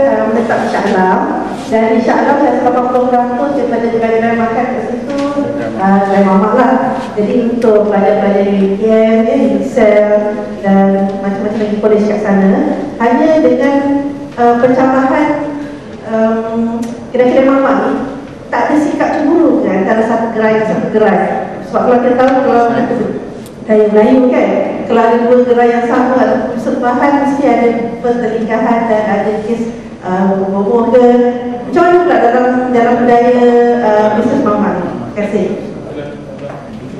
uh, menetap di Shah Alam. Dan di Shah Alam saya 80% daripada kedai makan kat situ. Uh, kedai mamak lah. Jadi untuk pelajar-pelajar UKM, ya, Excel dan macam-macam lagi kolej kat sana. Hanya dengan uh, pencapaian um, kedai-kedai mamak ni tak ada sikap cemburu ke antara satu gerai dan satu gerai. Sebab kalau kita tahu kalau gaya Melayu kan kalau ada dua gerai yang sama atau persembahan mesti ada pertelingkahan dan ada kes uh, ke. Macam mana pula dalam dalam budaya uh, mamak ni terima kasih.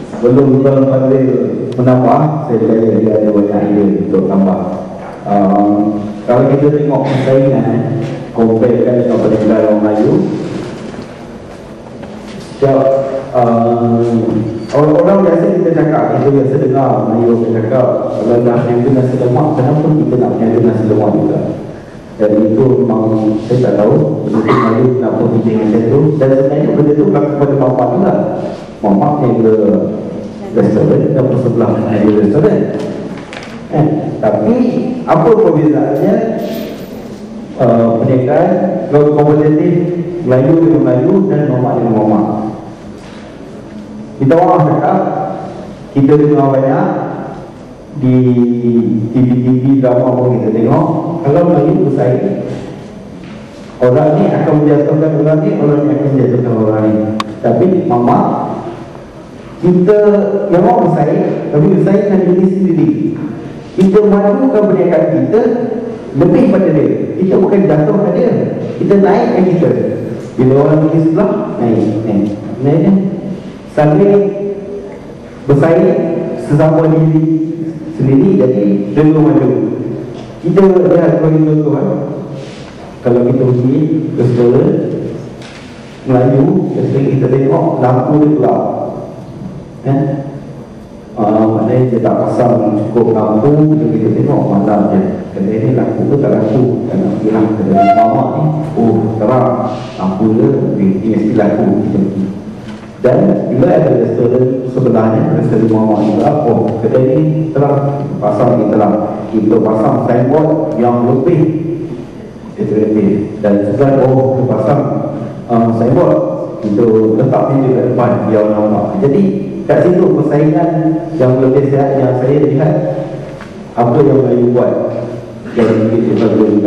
Sebelum Tuan Fadil menambah, saya percaya dia ada banyak idea untuk tambah. Um, kalau kita tengok persaingan, comparekan dengan perniagaan orang Melayu, setiap um, orang-orang biasa kita cakap, kita biasa dengar Melayu kita cakap, kalau dah niaga nasi lemak, kenapa kita nak niaga nasi lemak juga? Dan itu memang saya tak tahu, mungkin Melayu kenapa kita macam itu. Dan sebenarnya benda itu berlaku pada mamak juga. Mamak niaga restoran dan sebelah niaga restoran. Eh, tapi apa perbezaannya uh, perniagaan kompetitif Melayu dengan Melayu dan mamak dengan mamak? Kita orang cakap kita dengar banyak di TV-TV drama pun kita tengok. Kalau Melayu bersaing orang ni akan menjatuhkan orang ni orang ni akan menjatuhkan orang ni tapi mama kita memang bersaing tapi bersaing dengan diri sendiri kita majukan perniagaan kita lebih pada dia. Kita bukan jatuhkan dia kita naikkan kita. Bila orang pergi sebelah naik naik. Naik naik. Saling bersaing sesama diri sendiri. Jadi dulu maju kita lihat bagi contoh kalau kita pergi ke sekolah Melayu sering kita tengok lampu dia gelap. Eh? Uh, maknanya dia tak pasang cukup lampu kita, kita tengok malam je. Kedai ni lampu ke tak lampu kan nak bilang kedai mamak ni. Oh terang. Lampu dia dia mesti lampu kita pergi dan bila ada restoran sebelahnya restoran mamak juga oh kedai ni terang pasang kita terang kita pasang signboard yang lebih iteratif dan setelah oh pasang um, signboard kita letak di depan dia nampak jadi kat situ persaingan yang lebih sihat yang saya lihat apa yang Melayu buat. Yang kita perlu